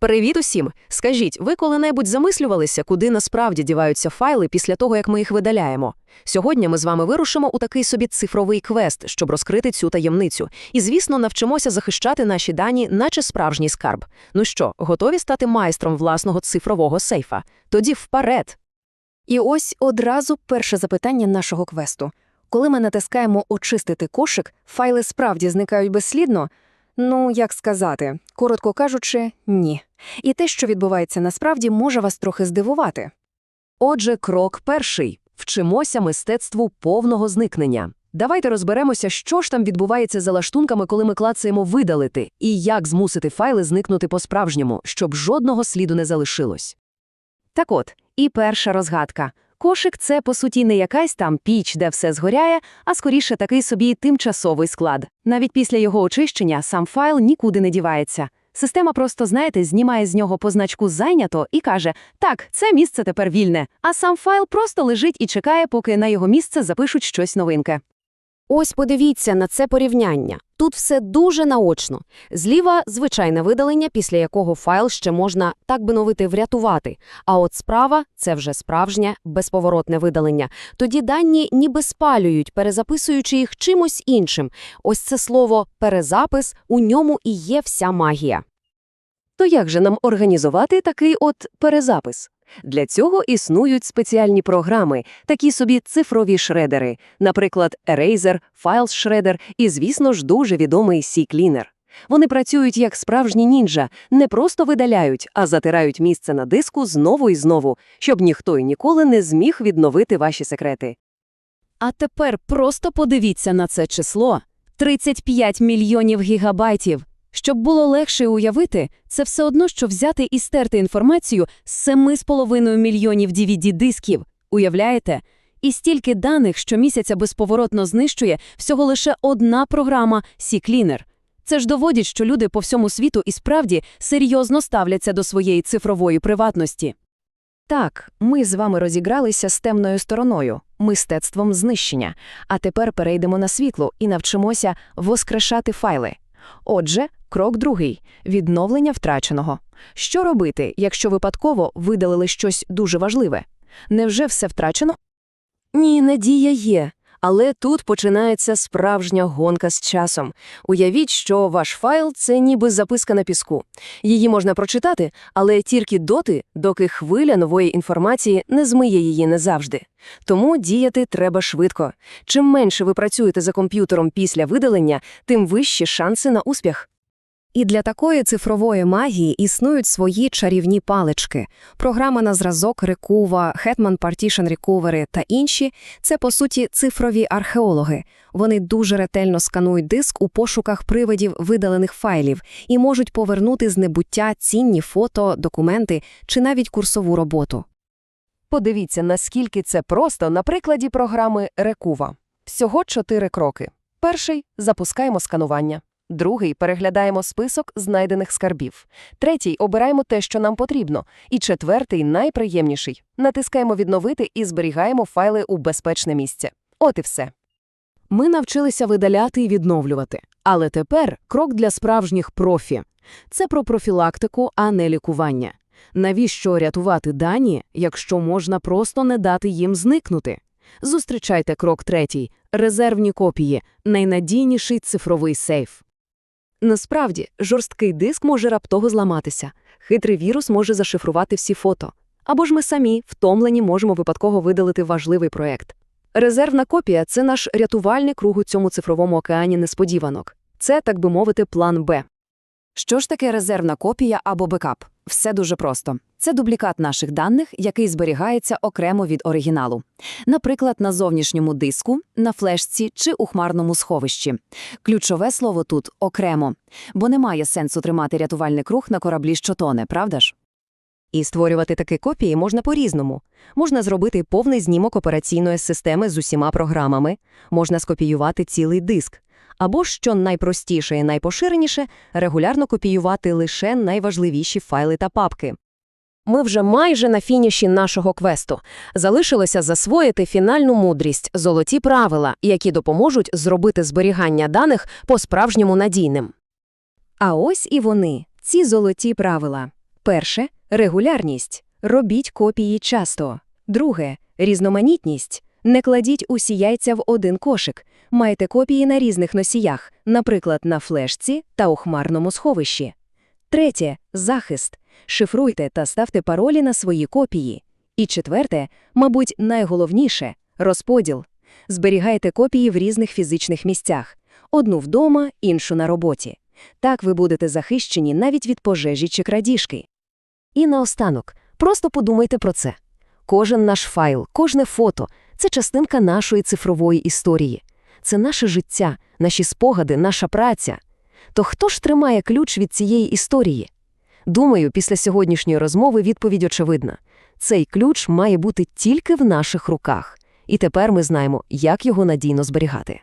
Привіт усім! Скажіть, ви коли-небудь замислювалися, куди насправді діваються файли після того, як ми їх видаляємо? Сьогодні ми з вами вирушимо у такий собі цифровий квест, щоб розкрити цю таємницю. І, звісно, навчимося захищати наші дані, наче справжній скарб. Ну що, готові стати майстром власного цифрового сейфа? Тоді вперед! І ось одразу перше запитання нашого квесту. Коли ми натискаємо «Очистити кошик», файли справді зникають безслідно? Ну, як сказати, коротко кажучи, ні. І те, що відбувається насправді, може вас трохи здивувати. Отже, крок перший – вчимося мистецтву повного зникнення. Давайте розберемося, що ж там відбувається за лаштунками, коли ми клацаємо «видалити» і як змусити файли зникнути по-справжньому, щоб жодного сліду не залишилось. Так от, і перша розгадка. Кошик – це, по суті, не якась там піч, де все згоряє, а скоріше такий собі тимчасовий склад. Навіть після його очищення сам файл нікуди не дівається. Система просто, знаєте, знімає з нього позначку «зайнято» і каже «Так, це місце тепер вільне», а сам файл просто лежить і чекає, поки на його місце запишуть щось новинке. Ось подивіться на це порівняння. Тут все дуже наочно. Зліва – звичайне видалення, після якого файл ще можна, так би мовити, врятувати. А от справа – це вже справжнє, безповоротне видалення. Тоді дані ніби спалюють, перезаписуючи їх чимось іншим. Ось це слово «перезапис» – у ньому і є вся магія. То як же нам організувати такий от перезапис? Для цього існують спеціальні програми, такі собі цифрові шредери, наприклад, Eraser, Files Shredder і, звісно ж, дуже відомий C-Cleaner. Вони працюють як справжні нінджа, не просто видаляють, а затирають місце на диску знову і знову, щоб ніхто і ніколи не зміг відновити ваші секрети. А тепер просто подивіться на це число – 35 мільйонів гігабайтів. Щоб було легше уявити, це все одно, що взяти і стерти інформацію з 7,5 мільйонів DVD-дисків. Уявляєте? І стільки даних щомісяця безповоротно знищує всього лише одна програма C-Cleaner. Це ж доводить, що люди по всьому світу і справді серйозно ставляться до своєї цифрової приватності. Так, ми з вами розігралися з темною стороною, мистецтвом знищення, а тепер перейдемо на світло і навчимося воскрешати файли. Отже, крок другий – відновлення втраченого. Що робити, якщо випадково видалили щось дуже важливе? Невже все втрачено? Ні, надія є. Але тут починається справжня гонка з часом. Уявіть, що ваш файл – це ніби записка на піску. Її можна прочитати, але тільки доти, доки хвиля нової інформації не змиє її назавжди. Тому діяти треба швидко. Чим менше ви працюєте за комп'ютером після видалення, тим вищі шанси на успіх. І для такої цифрової магії існують свої чарівні палички. Програма на зразок Рекува, Hetman Partition Recovery та інші – це, по суті, цифрові археологи. Вони дуже ретельно сканують диск у пошуках привидів видалених файлів і можуть повернути з небуття цінні фото, документи чи навіть курсову роботу. Подивіться, наскільки це просто на прикладі програми Рекува. Всього чотири кроки. Перший – запускаємо сканування. Другий – переглядаємо список знайдених скарбів. Третій – обираємо те, що нам потрібно. І четвертий – найприємніший. Натискаємо «Відновити» і зберігаємо файли у безпечне місце. От і все. Ми навчилися видаляти і відновлювати. Але тепер крок для справжніх профі. Це про профілактику, а не лікування. Навіщо рятувати дані, якщо можна просто не дати їм зникнути? Зустрічайте крок третій – резервні копії – найнадійніший цифровий сейф. Насправді, жорсткий диск може раптово зламатися, хитрий вірус може зашифрувати всі фото. Або ж ми самі, втомлені, можемо випадково видалити важливий проект. Резервна копія це наш рятувальний круг у цьому цифровому океані несподіванок. Це, так би мовити, план Б. Що ж таке резервна копія або бекап? Все дуже просто. Це дублікат наших даних, який зберігається окремо від оригіналу. Наприклад, на зовнішньому диску, на флешці чи у хмарному сховищі. Ключове слово тут окремо, бо немає сенсу тримати рятувальний круг на кораблі, що тоне, правда ж? І створювати такі копії можна по-різному. Можна зробити повний знімок операційної системи з усіма програмами, можна скопіювати цілий диск. Або, що найпростіше і найпоширеніше, регулярно копіювати лише найважливіші файли та папки. Ми вже майже на фініші нашого квесту. Залишилося засвоїти фінальну мудрість, золоті правила, які допоможуть зробити зберігання даних по-справжньому надійним. А ось і вони, ці золоті правила. Перше регулярність. Робіть копії часто. Друге різноманітність. Не кладіть усі яйця в один кошик. Майте копії на різних носіях, наприклад, на флешці та у хмарному сховищі. Третє захист. Шифруйте та ставте паролі на свої копії. І четверте, мабуть, найголовніше розподіл. Зберігайте копії в різних фізичних місцях: одну вдома, іншу на роботі. Так ви будете захищені навіть від пожежі чи крадіжки. І наостанок, просто подумайте про це. Кожен наш файл, кожне фото – це частинка нашої цифрової історії. Це наше життя, наші спогади, наша праця. То хто ж тримає ключ від цієї історії? Думаю, після сьогоднішньої розмови відповідь очевидна. Цей ключ має бути тільки в наших руках. І тепер ми знаємо, як його надійно зберігати.